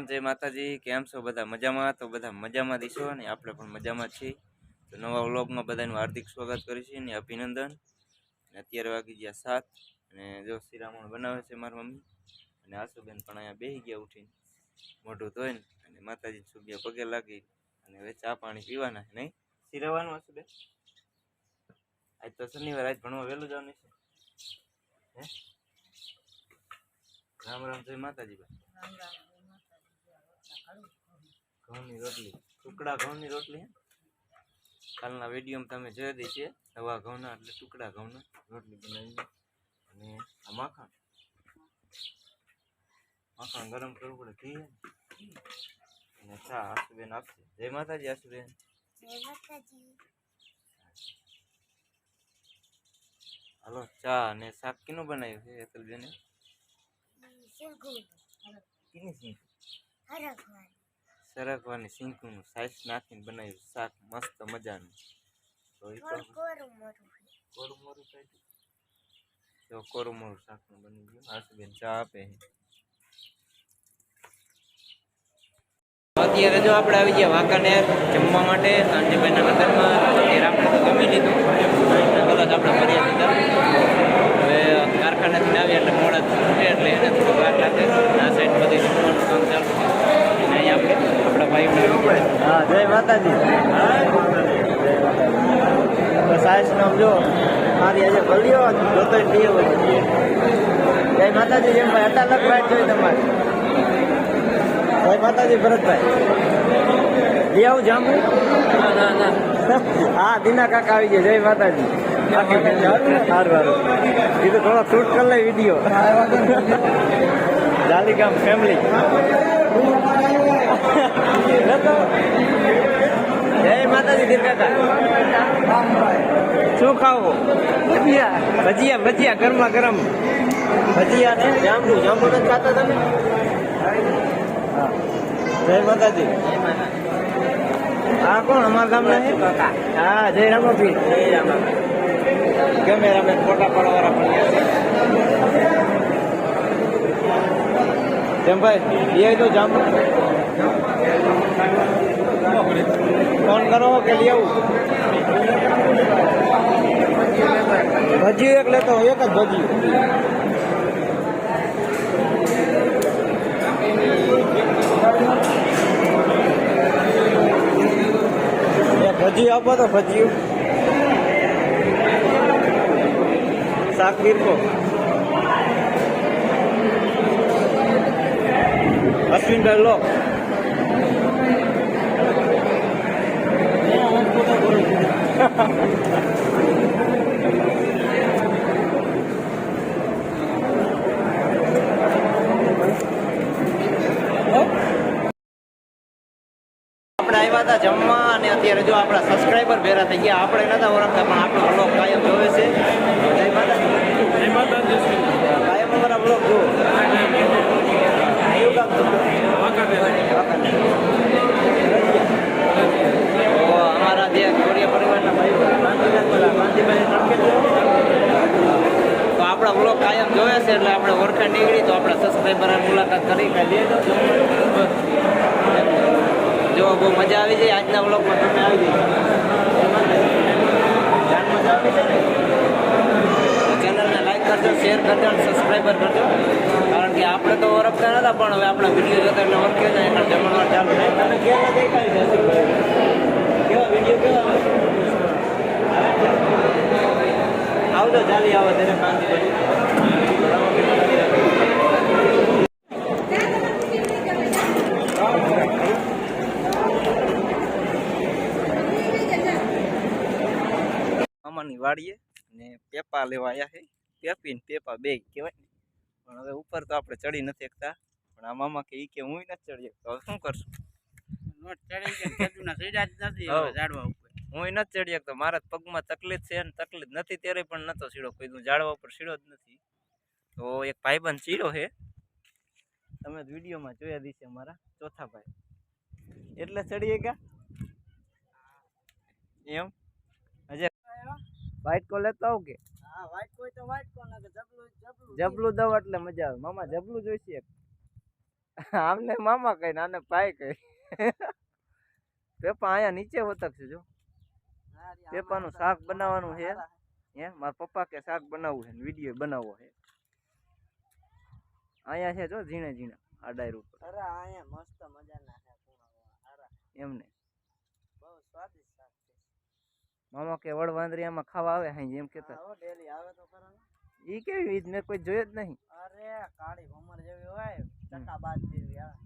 રામ રામ જય માતાજી, કેમ છો બધા મજામાં? તો બધા મજામાં દીશો અને આપણે પણ મજામાં છીએ. તો નવા વ્લોગમાં બધાનું હાર્દિક સ્વાગત કરીએ છીએ અને અભિનંદન. અને અત્યારે વાગી ગયા સાત અને જો શ્રીરામણ બનાવે છે મારી મમ્મી, અને આસુબેન પણ અહીંયા બેસી ગયા ઉઠીને. મોઢું ધોઈને અને માતાજી સુગ્યા પગે લાગી અને હવે ચા પાણી પીવાના નહીં? શિરાવાનું આસુબેન આજ તો શનિવાર, આજ ભણવા વહેલું જવાનું છે. હે? રામ રામ, જય માતાજી ભાઈ ઘઉંની રોટલી. ટુકડા ઘઉંની રોટલી હે? કાલના વિડીયોમાં તમે જોઈ દી છે નવા ઘઉંના એટલે ટુકડા ઘઉંના રોટલી બનાવી અને આ માખણ. માખણ ગરમ કરવું પડે ઘી. હે ને? અને ચા આસુબેન આપશે. જય માતાજી આસુબેન હાલો ચા અને શાક કીનું બનાવ્યું છે અતુલબેને કીની સિંગ સરગવાની સિંકનું સાઈસ નાખીને બનાવ્યું. શાક મસ્ત મજાનું. તો એ તો કોરું મોરું કાઢ્યું જો કોરું મોરું શાકનું બની ગયું. આસુબેન ચા આપે છે. અત્યારે જો આપણે આવી ગયા વાંકાનેર જમવા માટે કાંતિભાઈના નગરમાં. અત્યારે આપણે તો ગમી લીધું. કદાચ આપણે ફર્યા લીધા હવે કારખાનાથી આવ્યા એટલે મોડા છૂટે એટલે એને થોડું વાર લાગે. આ સાઈડ બધી જમવાનું કામ ચાલુ છે અને અહીંયા આપણે આપણા ભાઈ હા જય માતાજી. સાહેબ નામ જો મારી આજે ભલ્યો જોતો જય માતાજી જેમ ભાઈ જોઈ તમારે. જય માતાજી ભરતભાઈ. લઈ આવું હા દીના કાકા આવી ગયા. જય માતાજી. એ તો થોડો શૂટ કરી લે વીડિયો. જાલીગામ ફેમિલી જય કાકા શું ખાવું ભજીયા. ભજીયા ભજીયા ગરમા ગરમ. ભજીયા ને જાંબુ. જાંબુ નથી ખાતા તમે? જય માતાજી. હા કોણ? અમારા ગામના છે હા જય રામાપી જય રામા ગમે રમે ફોટા પડવાળા પણ જેમ કેમ ભાઈ? એ તો જામ ફોન કરો કે લઈ આવું? ભજી એક લેતો એક જ ભજી ભજી આપો તો ભજી શાક મીરકો અશ્વિનભાઈ લો આપણે આવ્યા હતા જમવા અને અત્યારે જો આપણા સબસ્ક્રાઈબર ભેરા થઈ ગયા આપણે નતા ઓળખતા પણ આપણો બ્લોગ કાયમ જોવે છે. જય માતાજી. કાયમ અમારા બ્લોગ. તો અમારા જે કોરિયા પરિવારના ભાઈઓ. તો આપણા બ્લોગ કાયમ જોવે છે એટલે આપણે ઓળખાણ નીકળી તો આપણા સબસ્ક્રાઈબર મુલાકાત કરી કાઢીએ. જો બહુ મજા આવી જાય આજના બ્લોગમાં તમે આવી જાય ને ચેનલને લાઈક કરજો શેર કરજો અને સબસ્ક્રાઈબર કરજો. કારણ કે આપણે તો ઓળખતા નતા, પણ હવે આપણા વીડિયો જોતા એટલે ઓળખે જાય એટલે જમણવાર ચાલુ થાય તમે કેવા દેખાય જશે કેવા વીડિયો કેવા આવે? આવજો, ચાલી આવો, તેને કાંતિ મામાની વાડીએ ને પેપા લેવા આવ્યા છે. પેપી ને પેપા બે કહેવાય ને. પણ હવે ઉપર તો આપણે ચડી નથી શકતા. પણ આ મામા કે એ કે હું નથી ચડી શકતો હવે શું કરશું? નોટ ચડી ગયા ખેડૂતના જ નથી હવે. ઝાડવા ઉપર. હું નથી ચડી શકતો મારા પગમાં તકલીફ છે ને તકલીફ નથી ત્યારે પણ નતો સીડો. કોઈ હું ઝાડવા ઉપર સીડો જ નથી. તો એક ભાઈબંધ ચીડો છે. તમે વિડીયોમાં જોયા દીશે અમારા ચોથા ભાઈ. એટલે ચડીએ ગયા એમ? વાઈટ કો લેતો આવ કે? હા વાઈટ કોઈ તો વાઈટ કોણ કે જબલું જબલું જબલું દઉં એટલે મજા આવે. મામા જબલું જોઈશે આમને મામા કઈ ને આને ભાઈ કઈ. પેપા અહીંયા નીચે વતક છે જો પેપાનું શાક બનાવવાનું છે હે. મારા પપ્પા કે શાક બનાવવું છે વીડિયો બનાવવો છે અહીંયા છે જો ઝીણે ઝીણે આ ડાયર ઉપર. અરે અહીંયા મસ્ત મજાના છે. એમને બહુ સ્વાદિષ્ટ મામા કે વડવાંદરી આમાં ખાવા આવે હાઈ એમ કેતા આવો ડેલી આવે તો ખરા ઈ કેવી મેં કોઈ જોયો જ નહીં. અરે કાળી ભમર જેવી હોય ચકાબાજ જેવી આવે.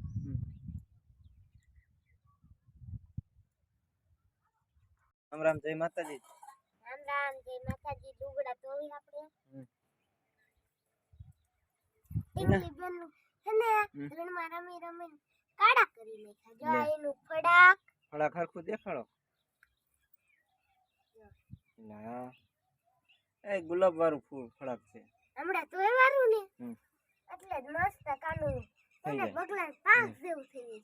રામ રામ જય માતાજી. રામ રામ જય માતાજી. ડુગડા ધોવી આપણે બેન રણમાં રમી રમી કાળા કરી નાખ્યા. જો એનું ફડાક ફળા ખરખું દેખાડો. ના. એ ગુલાબ વાળું ફૂલ ફળાક છે. હમણાં તો વારું ને? એટલે જ મસ્ત કાનું થઈ જાય. બગલા પાંચ જેવું થઈ જાય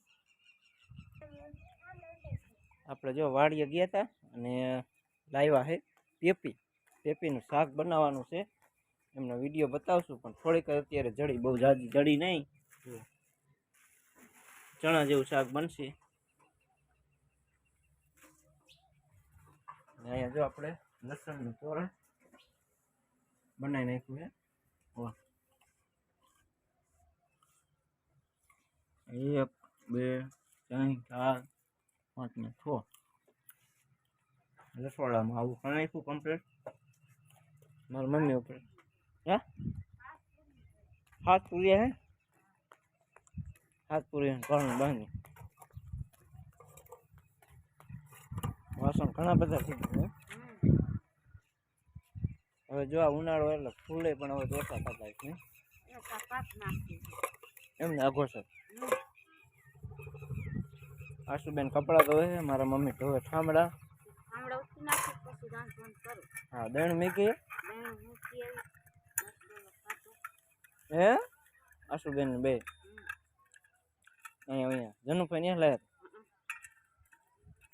આપણે જો વાડીએ ગયા હતા અને લાવ્યા છે પેપી. પેપીનું શાક બનાવવાનું છે. એમનો વીડિયો બતાવશું પણ થોડીક અત્યારે જડી બહુ જાજી જડી નહીં. ચણા જેવું શાક બનશે. અહીંયા જો આપણે લસણનું તોરણ બનાવી નાખ્યું છે. વાહ. એક, બે, ત્રણ, ચાર, પાંચ ને છ. રસોડામાં આવું નાખ્યું કમ્પ્લીટ મારી મમ્મી ઉપર. હે? હાથ પૂર્યા હે? હાથ પૂર્યા ઘણું બાંધી વાસણ ઘણા બધા થઈ ગયા. હવે જો આ ઉનાળો એટલે ફૂલે પણ હવે ઓછા થતા છે. એમને આઘો છે. આશુબેન કપડાં ધોવે છે, મારા મમ્મી ધોવે ઠામડા હા દણ મીકી? હે? આશુબેન બે અહીંયા અહીંયા. જનુભાઈ ને લાયા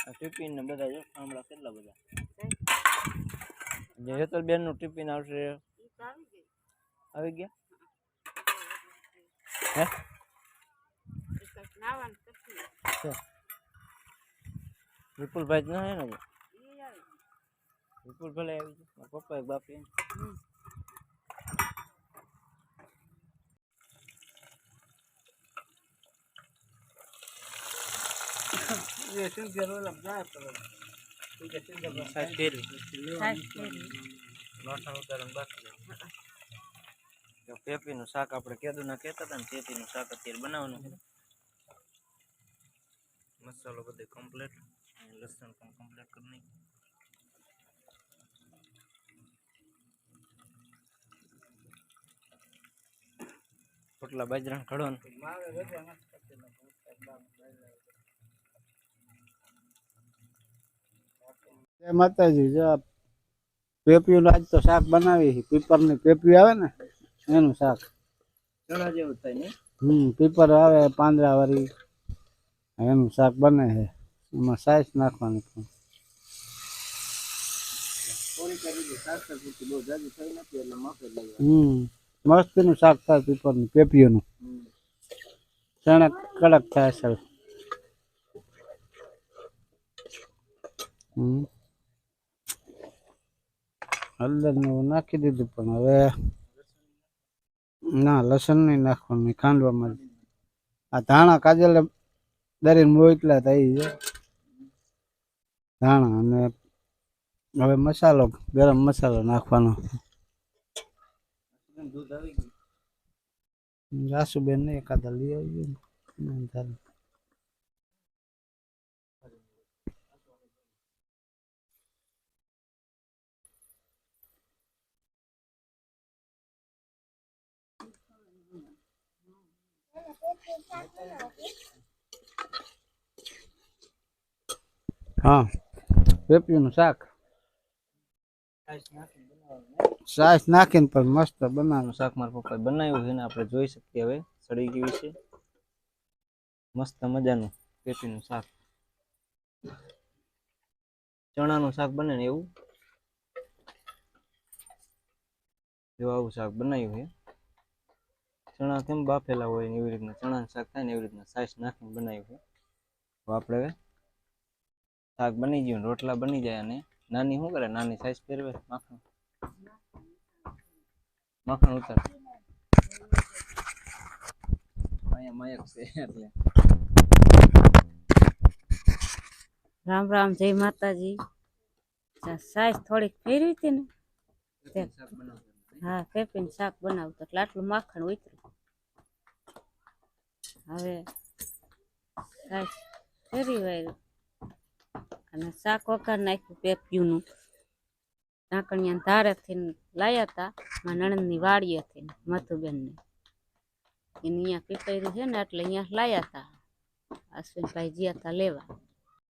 ટિફિન ને બધા જો કેટલા બધા? જે હેતલબેનનું ટિફિન આવશે. આવી ગયા? હે? વિપુલભાઈ જ ના હે ને? વિપુલભાઈ આવી ગયા વિપુલ ભલે આવી જાય પપ્પા એક બાપી ઉતારણ બાકી જો પેપીનું શાક આપણે કેદુના કહેતા હતા ને પેપીનું શાક અત્યારે બનાવવાનું મસાલો બધો કમ્પ્લીટ લસણ પણ કમ્પ્લીટ કરી નહીં પોટલા બાજરાનું ઘડવાનું મારે રજા નથી કરતી ને હું કાંઈ બાપ બાયલા. જય માતાજી જો આ પેપીયું આજ તો શાક બનાવી પીપરની પેપી આવે ને એનું શાક. ચણા જેવું થાય ને? હમ પીપર આવે પાંદડા વાળી એનું શાક બને છે. એમાં સાઈઝ નાખવાની પણ. હમ મસ્તીનું શાક થાય પીપરનું પેપીઓનું. ચણા કડક થાય સર હમ. હળદર ને નાખી દીધું પણ હવે ના, લસણ નહીં નાખવાનું ખાંડવામાં આ ધાણા કાજલ દરીને મોટલા થઈ છે ધાણા અને હવે મસાલો, ગરમ મસાલો નાખવાનો. દૂધ આવી રાસુબેન ને એકાદા લઈ આવજો. હા. પેપીનું શાક. સાસ નાખીને પણ મસ્ત બનાવવાનું શાક મારા પપ્પાએ બનાવ્યું છે ને આપણે જોઈ શકીએ હવે સડી ગયું છે. મસ્ત મજાનું પેટીનું શાક. ચણાનું શાક બને ને એવું? જો આવું શાક બનાવ્યું છે. ચણા કેમ બાફેલા હોય ને એવી રીતના? ચણાનું શાક થાય ને એવી રીતના સાઈસ નાખીને બનાવ્યું છે. તો આપણે હવે શાક બની ગયું રોટલા બની જાય અને નાની શું કરે? નાની સાઈઝ પહેરવે માખણ. માખણ ઉતાર. અહીંયા માયક છે એટલે. રામ રામ જય માતાજી. સાઈઝ થોડીક ફેરવી હતી ને. હા ફેફીને શાક બનાવતો એટલે આટલું માખણ ઉતર્યું. હવે સાઈઝ ફેરી વાળ્યું. અને શાક વઘાર નાખ્યું પેપ્યુનું. ઢાંકણિયા ધારેથી લાયા હતા મારા નણંદની વાડીએથી મથુબેનને એને અહીંયા પીપેર્યું છે ને એટલે અહીંયા લાયા હતા અશ્વિનભાઈ જ્યાં હતા લેવા.